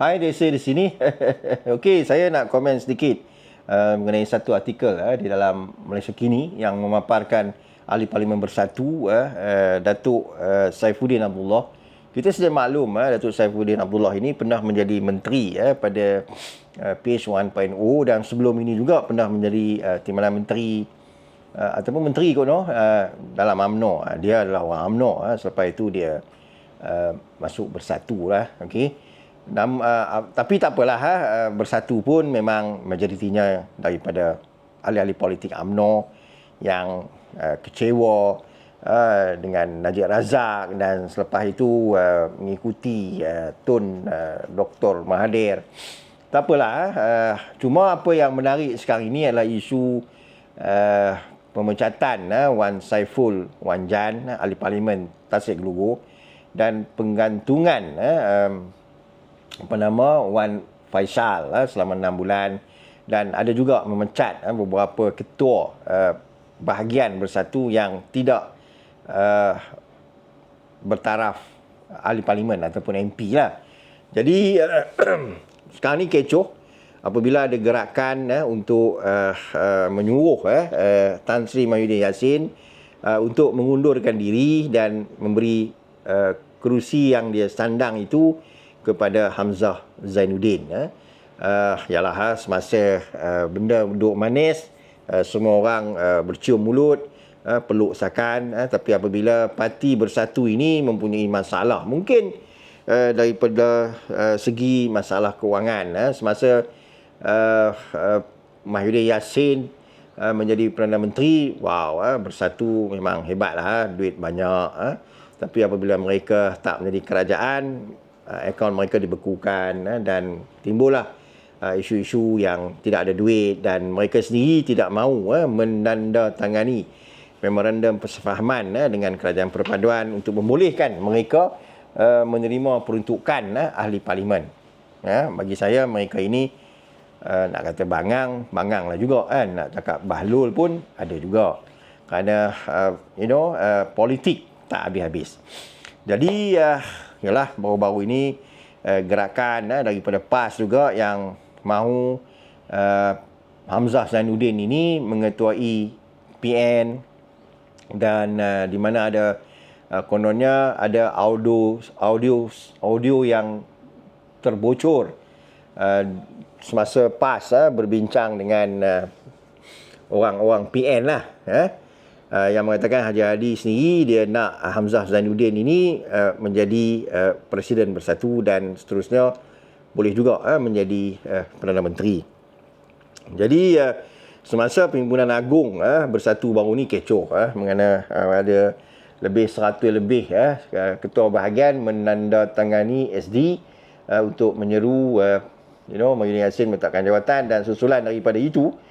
Hai Desa di sini. Okey, saya nak komen sedikit uh, mengenai satu artikel uh, di dalam Malaysia Kini yang memaparkan ahli parlimen bersatu uh, uh, Datuk uh, Saifuddin Abdullah. Kita sudah maklum uh, Datuk Saifuddin Abdullah ini pernah menjadi menteri uh, pada uh, PH 1.0 dan sebelum ini juga pernah menjadi uh, timbalan menteri uh, ataupun menteri kot no uh, dalam AMNO. Uh, dia adalah orang AMNO uh, selepas itu dia uh, masuk bersatu lah okey. Nam, uh, tapi tak apalah uh, bersatu pun memang majoritinya daripada ahli-ahli politik AMNO yang uh, kecewa uh, dengan Najib Razak dan selepas itu uh, mengikuti uh, tun uh, Dr. Mahathir. Tak apalah. Uh, cuma apa yang menarik sekarang ini adalah isu uh, pemecatan uh, Wan Saiful Wan Jan, ahli parlimen Tasik Gelugu dan penggantungan uh, um, apa nama Wan Faisal uh, selama enam bulan dan ada juga memecat uh, beberapa ketua uh, bahagian bersatu yang tidak uh, bertaraf ahli parlimen ataupun MP lah. Jadi uh, sekarang ni kecoh apabila ada gerakan uh, untuk uh, uh, menyuruh uh, uh, Tan Sri Mahyudin Yassin uh, untuk mengundurkan diri dan memberi uh, kerusi yang dia sandang itu kepada Hamzah Zainuddin. Uh, yalah ha, semasa uh, benda duduk manis uh, semua orang uh, bercium mulut uh, peluk sakan uh, tapi apabila parti bersatu ini mempunyai masalah mungkin uh, daripada uh, segi masalah kewangan uh, semasa uh, uh, Mahyudin Yassin uh, menjadi Perdana Menteri wow uh, bersatu memang hebatlah uh, duit banyak uh, tapi apabila mereka tak menjadi kerajaan uh, akaun mereka dibekukan uh, dan timbullah uh, isu-isu yang tidak ada duit dan mereka sendiri tidak mahu uh, menandatangani memorandum persefahaman uh, dengan kerajaan perpaduan untuk membolehkan mereka uh, menerima peruntukan uh, ahli parlimen. Uh, bagi saya mereka ini uh, nak kata bangang, bangang lah juga kan. Nak cakap bahlul pun ada juga. Kerana uh, you know uh, politik tak habis-habis. Jadi uh, ialah baru-baru ini uh, gerakan uh, daripada PAS juga yang mahu uh, Hamzah Zainuddin ini mengetuai PN dan uh, di mana ada uh, kononnya ada audio audio audio yang terbocor uh, semasa PAS uh, berbincang dengan uh, orang-orang PN lah eh uh, yang mengatakan Haji Hadi sendiri dia nak Hamzah Zainuddin ini uh, menjadi uh, presiden bersatu dan seterusnya boleh juga uh, menjadi uh, Perdana Menteri. Jadi uh, semasa pimpinan agung uh, bersatu baru ni kecoh uh, mengenai uh, ada lebih 100 lebih uh, ketua bahagian menandatangani SD uh, untuk menyeru uh, you know Mahyudin Yassin meletakkan jawatan dan susulan daripada itu uh,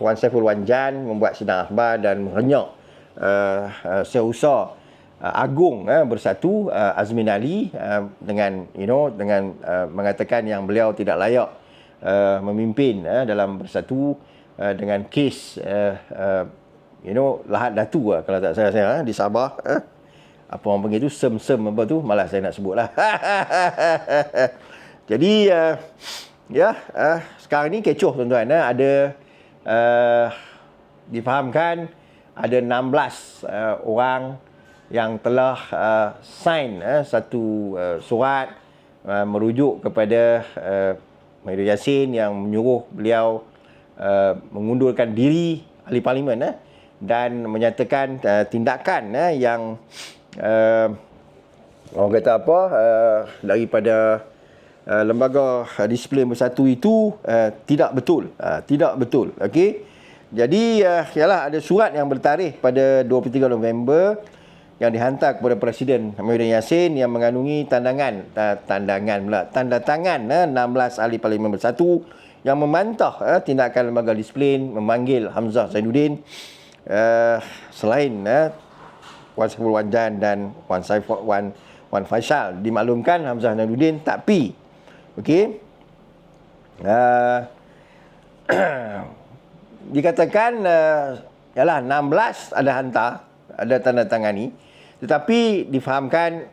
Wan Saiful Wan Jan membuat sidang akhbar dan merenyak uh, uh, seusaha uh, agung uh, bersatu uh, Azmin Ali uh, dengan you know dengan uh, mengatakan yang beliau tidak layak uh, memimpin uh, dalam bersatu uh, dengan kes uh, uh, you know lahat datu uh, kalau tak salah saya uh, di Sabah uh, apa orang panggil tu? Sem-sem apa tu? Malah saya nak sebutlah. Jadi uh, ya uh, sekarang ni kecoh tuan-tuan uh, ada uh, difahamkan ada 16 uh, orang yang telah uh, sign uh, satu uh, surat uh, merujuk kepada uh, Mahir Yassin yang menyuruh beliau uh, mengundurkan diri ahli parlimen uh, dan menyatakan uh, tindakan uh, yang uh, orang kata apa uh, daripada uh, lembaga uh, disiplin bersatu itu uh, tidak betul. Uh, tidak betul okey jadi uh, yalah ada surat yang bertarikh pada 23 November yang dihantar kepada Presiden Muhyiddin Yassin yang mengandungi tandangan uh, tandangan pula tanda tangan uh, 16 ahli parlimen bersatu yang memantah uh, tindakan lembaga disiplin memanggil Hamzah Zainuddin uh, selain uh, Wan Saiful Wanjan dan Wan Saiful Wan Wan Faisal. Dimaklumkan Hamzah Zainuddin tak pi Okey. Uh, dikatakan uh, yalah 16 ada hantar, ada tanda tangani. Tetapi difahamkan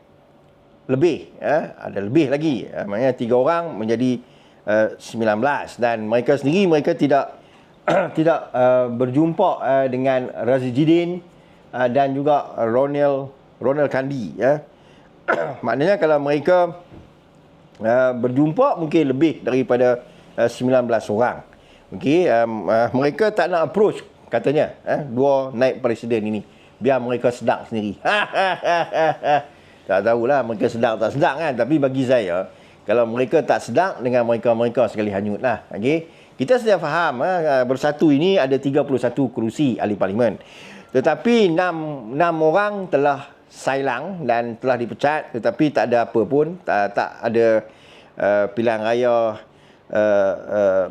lebih ya, ada lebih lagi ya, maknanya tiga orang menjadi uh, 19 dan mereka sendiri mereka tidak tidak uh, berjumpa uh, dengan Razidin uh, dan juga Ronald Ronald Kandi ya maknanya kalau mereka uh, berjumpa mungkin lebih daripada uh, 19 orang. Okey um, uh, mereka tak nak approach katanya eh, dua naik presiden ini. Biar mereka sedang sendiri. Tak tahulah mereka sedang tak sedang kan tapi bagi saya kalau mereka tak sedang dengan mereka-mereka sekali hanyut lah okay? kita sedia faham ha, bersatu ini ada 31 kerusi ahli parlimen. Tetapi 6, 6 orang telah sailang dan telah dipecat tetapi tak ada apa pun tak, tak ada uh, pilihan raya uh, uh,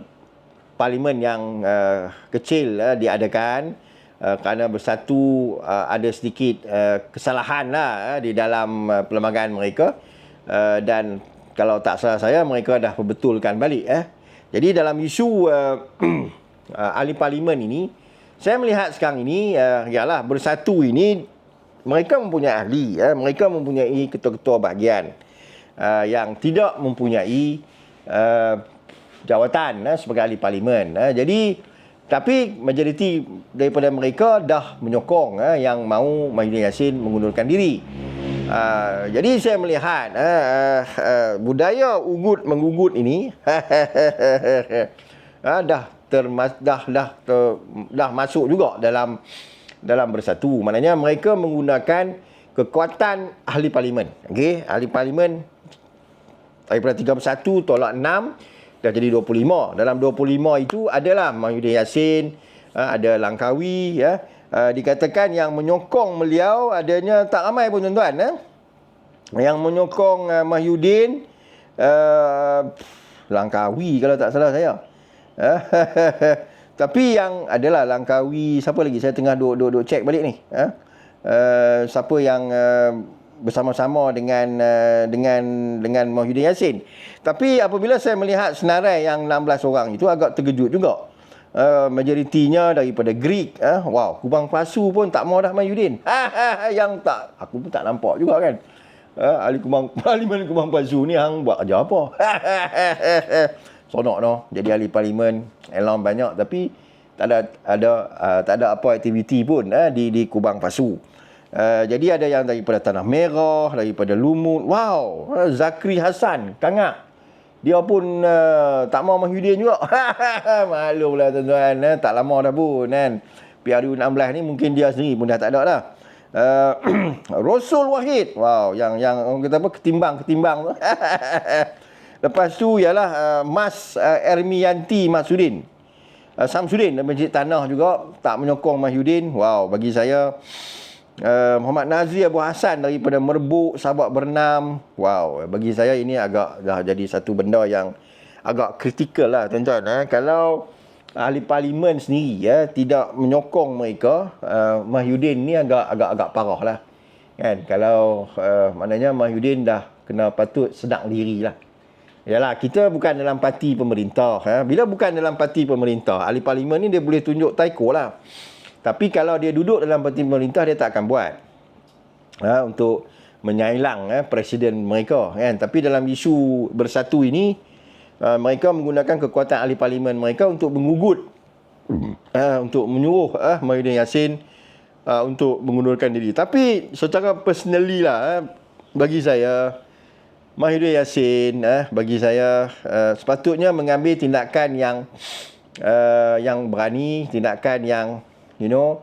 parlimen yang uh, kecil uh, diadakan Uh, kerana bersatu uh, ada sedikit uh, kesalahan lah uh, di dalam uh, perlembagaan mereka uh, dan kalau tak salah saya mereka dah perbetulkan balik eh. Jadi dalam isu uh, uh, ahli parlimen ini saya melihat sekarang ini uh, ialah bersatu ini mereka mempunyai ahli uh, mereka mempunyai ketua-ketua bahagian uh, yang tidak mempunyai uh, jawatan uh, sebagai ahli parlimen. Uh, jadi tapi majoriti daripada mereka dah menyokong eh, yang mahu Mahyudin Yassin mengundurkan diri. Uh, jadi saya melihat uh, uh, budaya ugut menggugut ini uh, dah termas dah dah ter, dah masuk juga dalam dalam bersatu. Maknanya mereka menggunakan kekuatan ahli parlimen. Okey, ahli parlimen daripada 31 tolak 6 dah jadi 25. Dalam 25 itu adalah Mahyudin Yassin, ha, ada Langkawi ya. Ha, dikatakan yang menyokong beliau adanya tak ramai pun tuan-tuan ya. Yang menyokong uh, Mahyudin Langkawi kalau tak salah saya. Tapi yang adalah Langkawi, siapa lagi? Saya tengah duk-duk cek balik ni. Uh, siapa yang uh, bersama-sama dengan uh, dengan dengan Mahyudin Yassin. Tapi apabila saya melihat senarai yang 16 orang itu agak terkejut juga. Uh, majoritinya daripada Greek uh, wow kubang pasu pun tak mau dah Mahyudin yang tak aku pun tak nampak juga kan uh, ahli kubang parlimen kubang pasu ni hang buat kerja apa sonok no jadi ahli parlimen elam banyak tapi tak ada ada uh, tak ada apa aktiviti pun uh, di di kubang pasu Uh, jadi ada yang daripada Tanah Merah, daripada Lumut. Wow, uh, Zakri Hassan, kangak. Dia pun uh, tak mau Mahyudin juga. Malu pula tuan-tuan. Eh? Tak lama dah pun kan. PRU 16 ni mungkin dia sendiri pun dah tak ada dah. Uh, Rasul Wahid. Wow, yang yang kata apa ketimbang-ketimbang tu. Lepas tu ialah uh, Mas uh, Ermianti Masudin. Uh, Samsudin dari Masjid Tanah juga tak menyokong Mahyudin. Wow, bagi saya Uh, Muhammad Nazir Abu Hassan daripada Merbuk Sabak Bernam. Wow, bagi saya ini agak dah jadi satu benda yang agak kritikal lah tuan-tuan. Eh. Kalau ahli parlimen sendiri ya tidak menyokong mereka, uh, Mahyudin ni agak agak agak parah lah. Kan? Kalau uh, maknanya Mahyudin dah kena patut sedang diri lah. Yalah, kita bukan dalam parti pemerintah. Eh. Bila bukan dalam parti pemerintah, ahli parlimen ni dia boleh tunjuk taiko lah. Tapi kalau dia duduk dalam parti pemerintah dia tak akan buat. Ha, untuk menyailang eh, presiden mereka kan. Tapi dalam isu bersatu ini uh, mereka menggunakan kekuatan ahli parlimen mereka untuk mengugut uh, untuk menyuruh uh, Mahyudin Yassin uh, untuk mengundurkan diri. Tapi secara personally lah uh, bagi saya Mahyudin Yassin uh, bagi saya uh, sepatutnya mengambil tindakan yang uh, yang berani, tindakan yang you know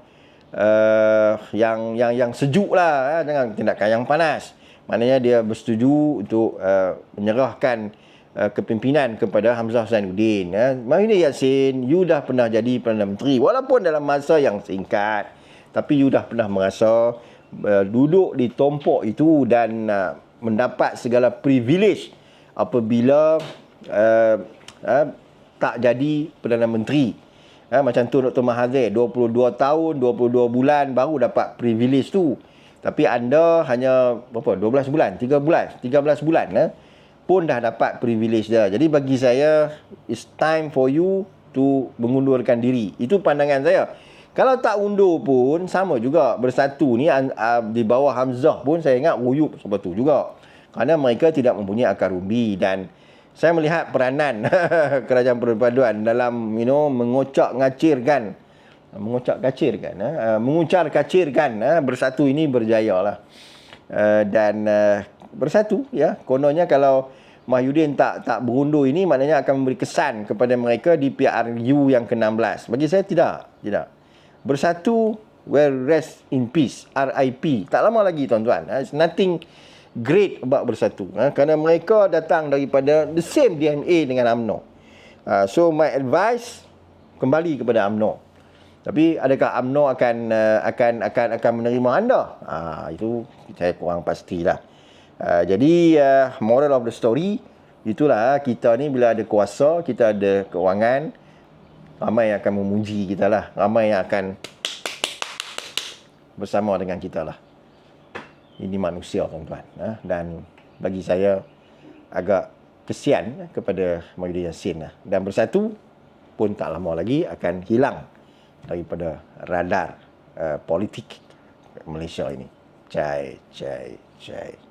uh, yang yang yang sejuk lah eh, dengan tindakan yang panas maknanya dia bersetuju untuk uh, menyerahkan uh, kepimpinan kepada Hamzah Zainuddin eh. Mahina Yassin you dah pernah jadi Perdana Menteri walaupun dalam masa yang singkat tapi you dah pernah merasa uh, duduk di tompok itu dan uh, mendapat segala privilege apabila uh, uh, tak jadi Perdana Menteri. Ha, macam tu Dr. Mahathir 22 tahun 22 bulan baru dapat privilege tu. Tapi anda hanya berapa 12 bulan 3 bulan 13 bulan eh, pun dah dapat privilege dah jadi bagi saya it's time for you to mengundurkan diri. Itu pandangan saya kalau tak undur pun sama juga bersatu ni uh, di bawah Hamzah pun saya ingat ruyup seperti tu juga. Kerana mereka tidak mempunyai akar umbi dan saya melihat peranan kerajaan perpaduan dalam you know mengocak ngacirkan. Mengocak kacirkan uh, mengucar kacirkan uh, bersatu ini berjaya lah uh, dan uh, bersatu ya. Kononnya kalau Mahyudin tak tak berundur ini maknanya akan memberi kesan kepada mereka di PRU yang ke-16. Bagi saya tidak tidak bersatu well rest in peace RIP tak lama lagi tuan-tuan. It's nothing great about bersatu. Ha? kerana mereka datang daripada the same DNA dengan AMNO uh, so my advice kembali kepada AMNO tapi adakah AMNO akan akan akan akan menerima anda? Itu saya kurang pastilah. Jadi moral of the story itulah kita ni bila ada kuasa kita ada keuangan ramai yang akan memuji kita lah ramai yang akan bersama dengan kita lah ini manusia tuan-tuan ha? dan bagi saya agak kesian kepada Mahyudin Yassin lah. dan bersatu pun tak lama lagi akan hilang daripada radar uh, politik Malaysia ini. Cai, cai, cai.